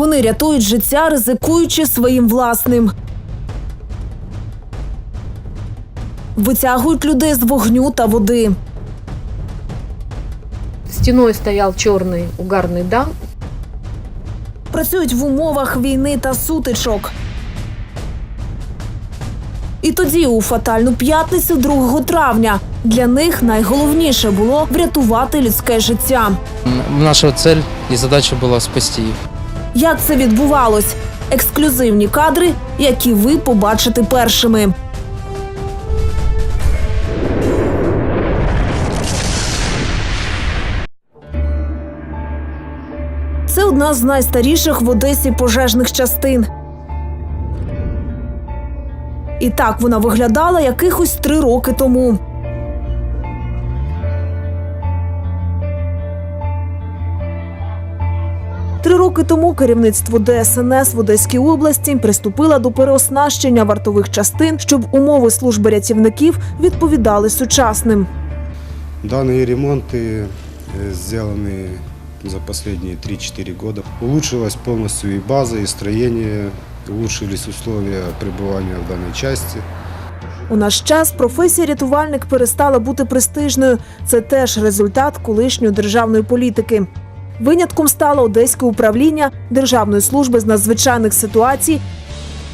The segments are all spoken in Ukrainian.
Вони рятують життя, ризикуючи своїм власним. Витягують людей з вогню та води. Стеной стоял черный угарный дам. працюють в умовах війни та сутичок. І тоді, у фатальну п'ятницю 2 травня, для них найголовніше було врятувати людське життя. М, Наша цель и задача была спасти их. Як це відбувалось? Ексклюзивні кадри, які ви побачите першими. Це одна з найстаріших в Одесі пожежних частин. І так вона виглядала якихось три роки тому. Три роки тому керівництво ДСНС в Одеській області приступило до переоснащення вартових частин, щоб умови служби рятівників відповідали сучасним. Данные ремонты э, сделаны за последние 3-4 года. Улучшилась полностью и база, и строение, улучшились условия пребывания в данной части. У наш час професія рятувальник перестала бути престижною. Це теж результат колишньої державної політики. Винятком стало Одеське управління Державної служби з надзвичайних ситуацій.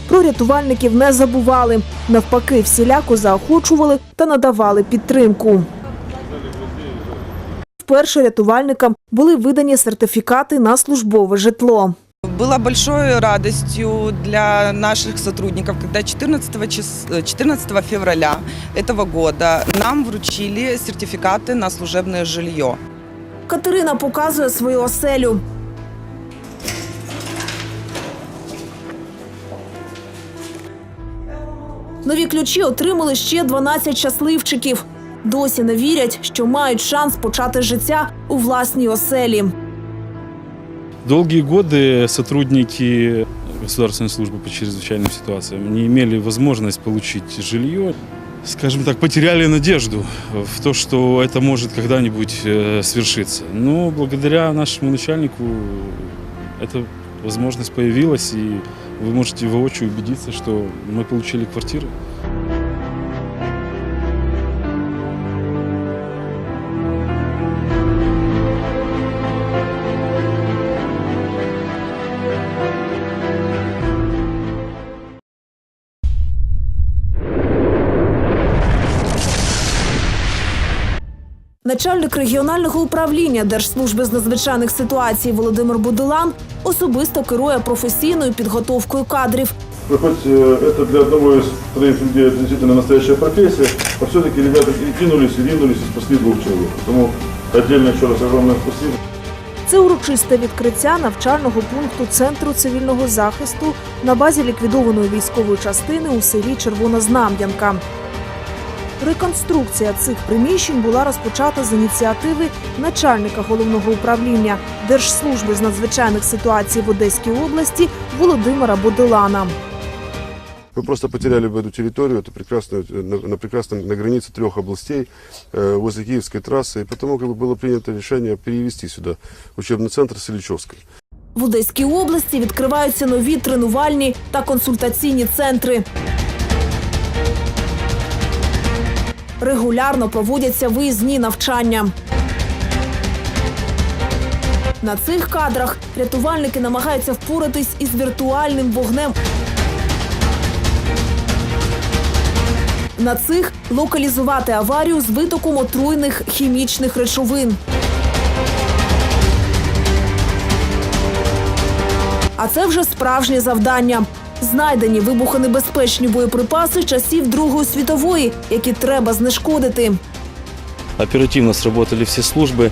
Про рятувальників не забували. Навпаки, всіляко заохочували та надавали підтримку. Вперше рятувальникам були видані сертифікати на службове житло. Было большой радостью для наших сотрудников, когда 14, чис... 14 февраля этого года нам вручили сертификаты на служебное жилье. Катерина показує свою оселю. Нові ключі отримали ще 12 щасливчиків. Досі не вірять, що мають шанс почати життя у власній оселі. Долгие годы сотрудники Государственной службы по чрезвычайным ситуациям не имели возможность получить жилье. Скажем так, потеряли надежду в то, что это может когда-нибудь э, свершиться. Но благодаря нашему начальнику эта возможность появилась, и вы можете воочию убедиться, что мы получили квартиры. Начальник регіонального управління Держслужби з надзвичайних ситуацій Володимир Будулан особисто керує професійною підготовкою кадрів. Ну, хоть э, это для одного из троих людей действительно настоящая профессия, а все-таки ребята и кинулись, и ринулись, и спасли двух человек. Поэтому отдельно еще раз огромное спасибо. Це урочисте відкриття навчального пункту Центру цивільного захисту на базі ліквідованої військової частини у селі Червона Знам'янка. Реконструкція цих приміщень була розпочата з ініціативи начальника головного управління Держслужби з надзвичайних ситуацій в Одеській області Володимира Бодилана. Мы просто потеряли бы эту территорию, это прекрасно, на, на, прекрасно на границе трех областей, э, возле Киевской трассы, и потому как бы было принято решение перевести сюда учебный центр Селичевской. В Одеській області відкриваються нові тренувальні та консультаційні центри. Регулярно проводяться виїзні навчання. На цих кадрах рятувальники намагаються впоратись із віртуальним вогнем. На цих локалізувати аварію з витоком отруйних хімічних речовин. А це вже справжнє завдання. Знайдені вибухонебезпечні боєприпаси часів Другої світової, які треба знешкодити. Оперативно сработали все службы.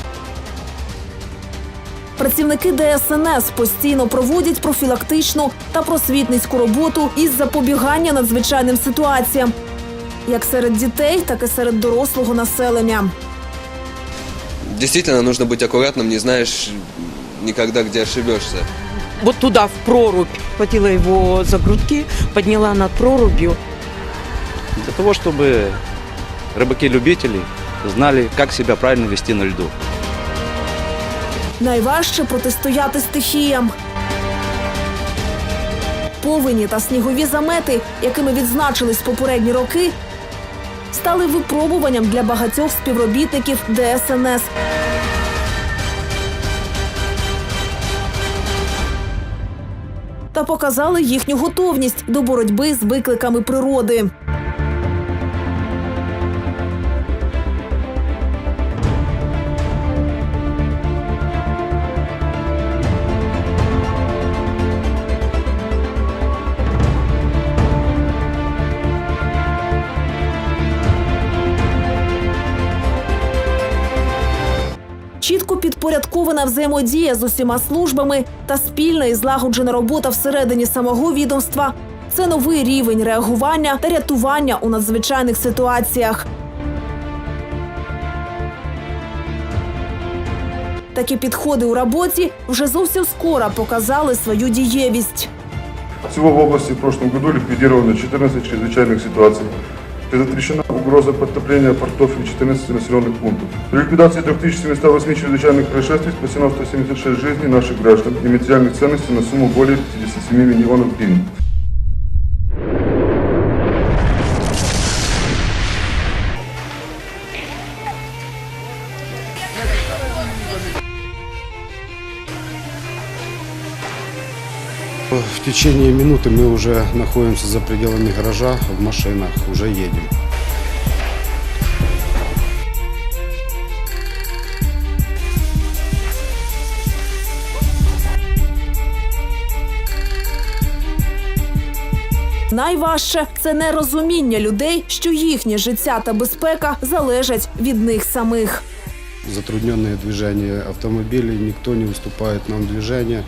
Працівники ДСНС постійно проводять профілактичну та просвітницьку роботу із запобігання надзвичайним ситуаціям, як серед дітей, так і серед дорослого населення. Действительно, нужно быть аккуратным, не знаешь никогда, где ошибешься. вот туда, в прорубь. Хватила его за грудки, подняла над прорубью. Для того, чтобы рыбаки-любители знали, как себя правильно вести на льду. Найважче протистояти стихіям. повені та снігові замети, якими відзначились попередні роки, стали випробуванням для багатьох співробітників ДСНС. Та показали їхню готовність до боротьби з викликами природи. Чітко підпорядкована взаємодія з усіма службами та спільна і злагоджена робота всередині самого відомства це новий рівень реагування та рятування у надзвичайних ситуаціях. Такі підходи у роботі вже зовсім скоро показали свою дієвість. Всего в области в прошлом году ликвидировано 14 чрезвычайных ситуаций Предотвращена угроза подтопления портов и 14 населенных пунктов. При ликвидации 3708 чрезвычайных происшествий спасено 176 жизней наших граждан и материальных ценностей на сумму более 57 миллионов гривен. В течение минуты мы уже находимся за пределами гаража, в машинах, уже едем. Найважче це нерозуміння людей, що їхнє життя та безпека залежать від них самих. Затрудненные движения автомобилей, никто не уступает нам движение.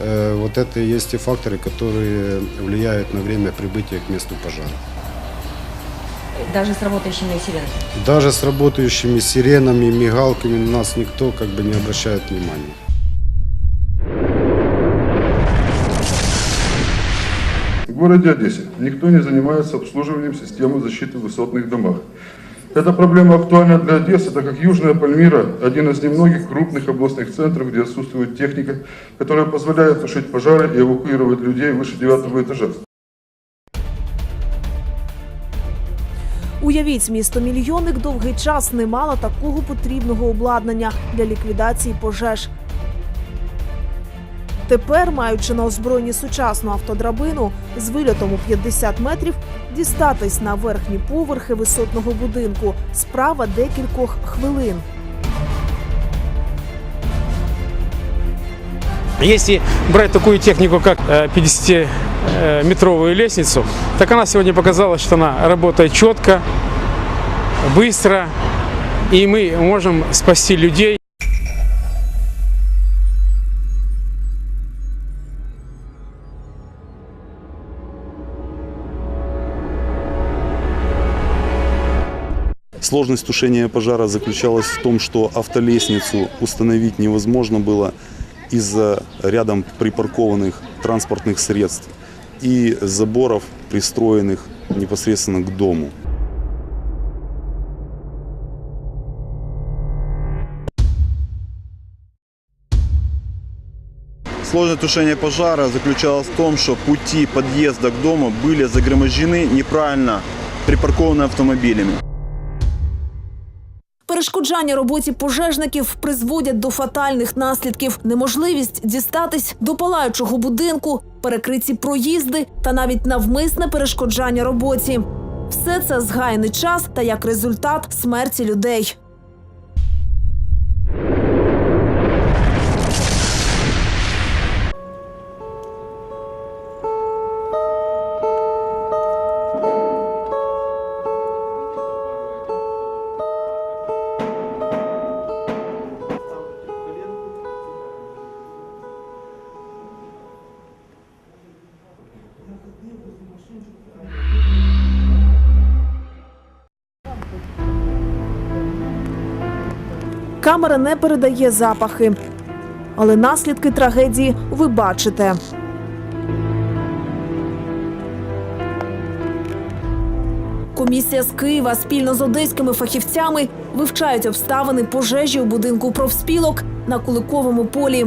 Э, Вот это и есть те факторы, которые влияют на время прибытия к месту пожара. Даже с работающими сиренами. Даже с работающими сиренами, мигалками на нас никто как бы не обращает внимания. В городе Одессе никто не занимается обслуживанием системы защиты в высотных домах. Эта проблема актуальна для Одессы, так как Южная Пальмира – один из немногих крупных областных центров, где отсутствует техника, которая позволяет тушить пожары и эвакуировать людей выше девятого этажа. Уявіть, місто мільйонник довгий час не мало такого потрібного обладнання для ліквідації пожеж. Тепер, маючи на озброєнні сучасну автодрабину з вильотом у 50 метрів, дістатись на верхні поверхи висотного будинку справа декількох хвилин. Если брать такую технику, как 50-метровую лестницу, так она сегодня показала, что она работает четко, быстро, и мы можем спасти людей. Сложность тушения пожара заключалась в том, что автолестницу установить невозможно было из-за рядом припаркованных транспортных средств и заборов, пристроенных непосредственно к дому. Сложность тушения пожара заключалась в том, что пути подъезда к дому были загромождены неправильно припаркованными автомобилями. Перешкоджання роботі пожежників призводять до фатальних наслідків: неможливість дістатись до палаючого будинку, перекриті проїзди та навіть навмисне перешкоджання роботі. Все це згайний час та як результат смерті людей. Камера не передає запахи, але наслідки трагедії ви бачите. Комісія з Києва спільно з одеськими фахівцями вивчають обставини пожежі у будинку профспілок на Куликовому полі.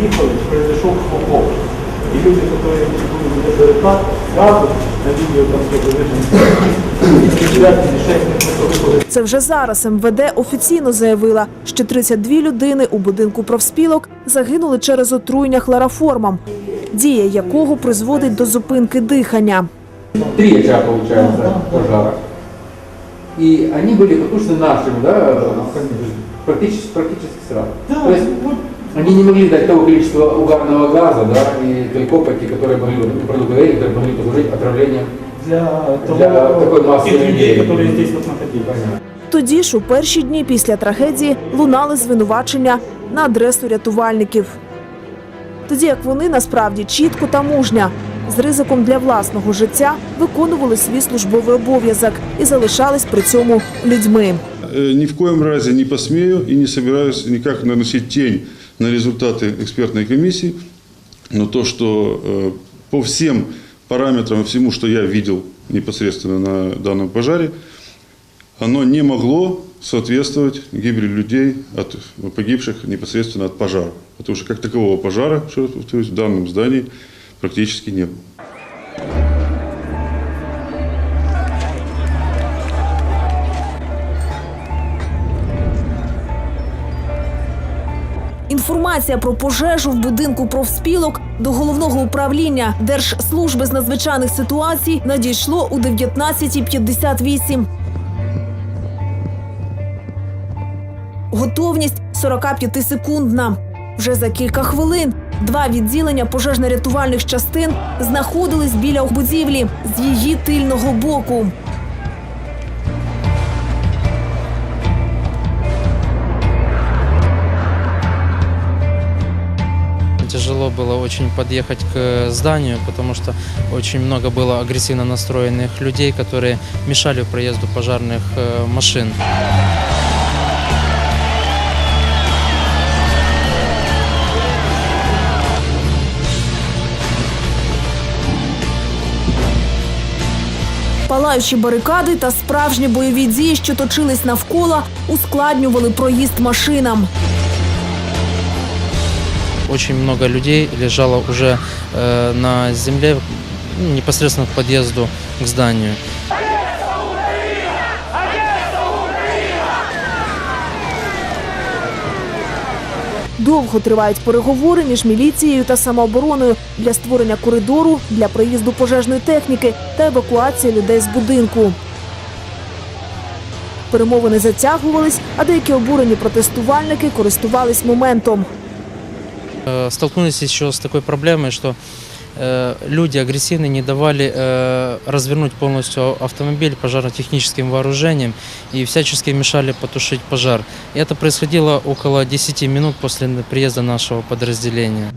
приехали, произошел хлопок. И люди, которые были издалека, сразу на видео там все решение Це вже зараз МВД офіційно заявила, що 32 людини у будинку профспілок загинули через отруєння хлороформом, дія якого призводить до зупинки дихання. Три этажа, получается, пожара. И они были потушены нашим, да, практически, практически сразу. То есть они не могли дать того количества угарного газа, да, и той копоти, которые могли, продукты горения, которые могли послужить отравлением для, того, для такой массы тех людей, которые здесь вот находились. Тоді ж у перші дні після трагедії лунали звинувачення на адресу рятувальників. Тоді як вони насправді чітко та мужня з ризиком для власного життя виконували свій службовий обов'язок і залишались при цьому людьми. Э, Ни в коем разе не посмею и не собираюсь никак наносить тень на результаты экспертной комиссии, но то, что э, по всем параметрам всему, что я видел непосредственно на данном пожаре, оно не могло соответствовать гибели людей, от погибших непосредственно от пожара. Потому что как такового пожара, повторюсь, в данном здании практически не было. Інформація про пожежу в будинку профспілок до головного управління Держслужби з надзвичайних ситуацій надійшло у 19.58. Готовність 45-секундна. Вже за кілька хвилин два відділення пожежно-рятувальних частин знаходились біля будівлі з її тильного боку. Тяжело было очень подъехать к зданию, потому что очень много было агрессивно настроенных людей, которые мешали проезду пожарных э, машин. Палаючі барикади та справжні бойові дії, що точились навколо, ускладнювали проїзд машинам. Очень много людей лежало уже э, на земле ну, непосредственно к подъезду к зданию. Довго тривають переговори між міліцією та самообороною для створення коридору для проїзду пожежної техніки та евакуації людей з будинку. Перемовини затягувались, а деякі обурені протестувальники користувались моментом. Э, Столкнулись еще с такой проблемой, что э, люди агрессивные не давали э, развернуть полностью автомобиль пожарно-техническим вооружением и всячески мешали потушить пожар. Это происходило около 10 минут после приезда нашего подразделения.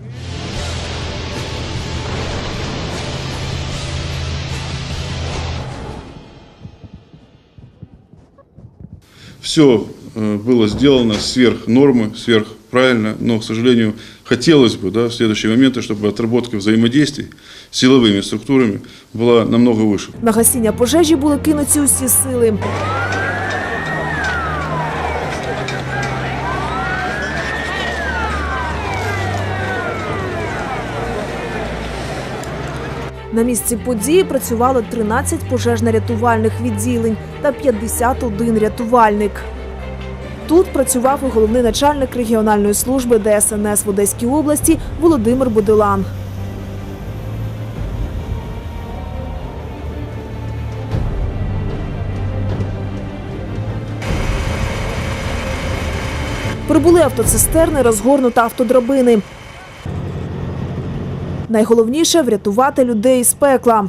Все было сделано сверх нормы, сверх правильно, но, к сожалению, хотелось бы да, в следующие моменты, чтобы отработка взаимодействий с силовыми структурами была намного выше. На гасіння пожежі були кинуті усі сили. На місці події працювало 13 пожежно-рятувальних відділень та 51 рятувальник. Тут працював і головний начальник регіональної служби ДСНС в Одеській області Володимир Будилан. Прибули автоцистерни, розгорнута автодрабини. Найголовніше врятувати людей із пекла.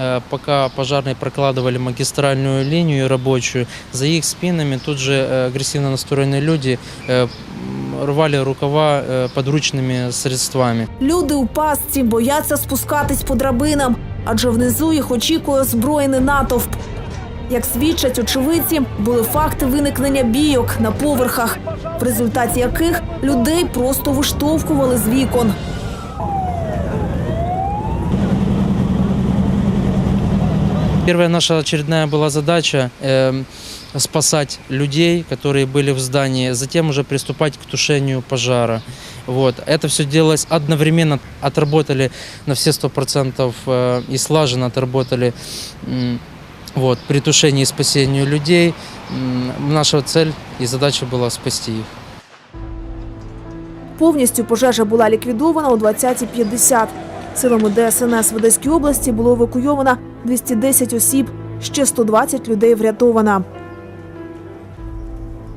Э, Пока пожарные прокладывали магистральную линию рабочую, за их спинами тут же э, агрессивно настроенные люди э, м, рвали рукава э, подручными средствами. Люди у пастці бояться спускатись по драбинам, адже внизу їх очікує озброєний натовп. Як свідчать очевидці, були факти виникнення бійок на поверхах, в результаті яких людей просто виштовхували з вікон. Первая наша очередная была задача э, спасать людей, которые были в здании, затем уже приступать к тушению пожара. Вот. Это все делалось одновременно, отработали на все 100% э, и слаженно отработали м, вот, при тушении и спасению людей. М, Наша цель и задача была спасти их. Повністю пожежа була ліквідована о 20.50. Силами ДСНС в Одеській області було евакуйовано 210 осіб, ще 120 людей врятовано.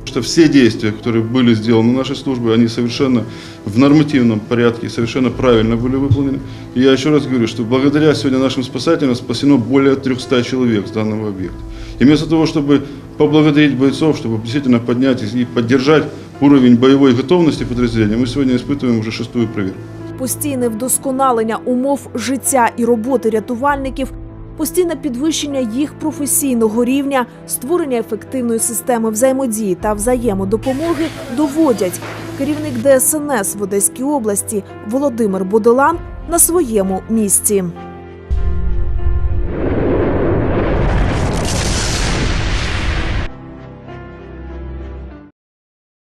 что все действия, которые были сделаны нашей службой, они совершенно в нормативном порядке, совершенно правильно были выполнены. И я еще раз говорю, что благодаря сегодня нашим спасателям спасено более 300 человек с данного объекта. И вместо того, чтобы поблагодарить бойцов, чтобы действительно поднять и поддержать уровень боевой готовности подразделения, мы сегодня испытываем уже шестую проверку. Постійне вдосконалення умов життя і роботи рятувальників, постійне підвищення їх професійного рівня, створення ефективної системи взаємодії та взаємодопомоги доводять керівник ДСНС в Одеській області Володимир Бодолан на своєму місці.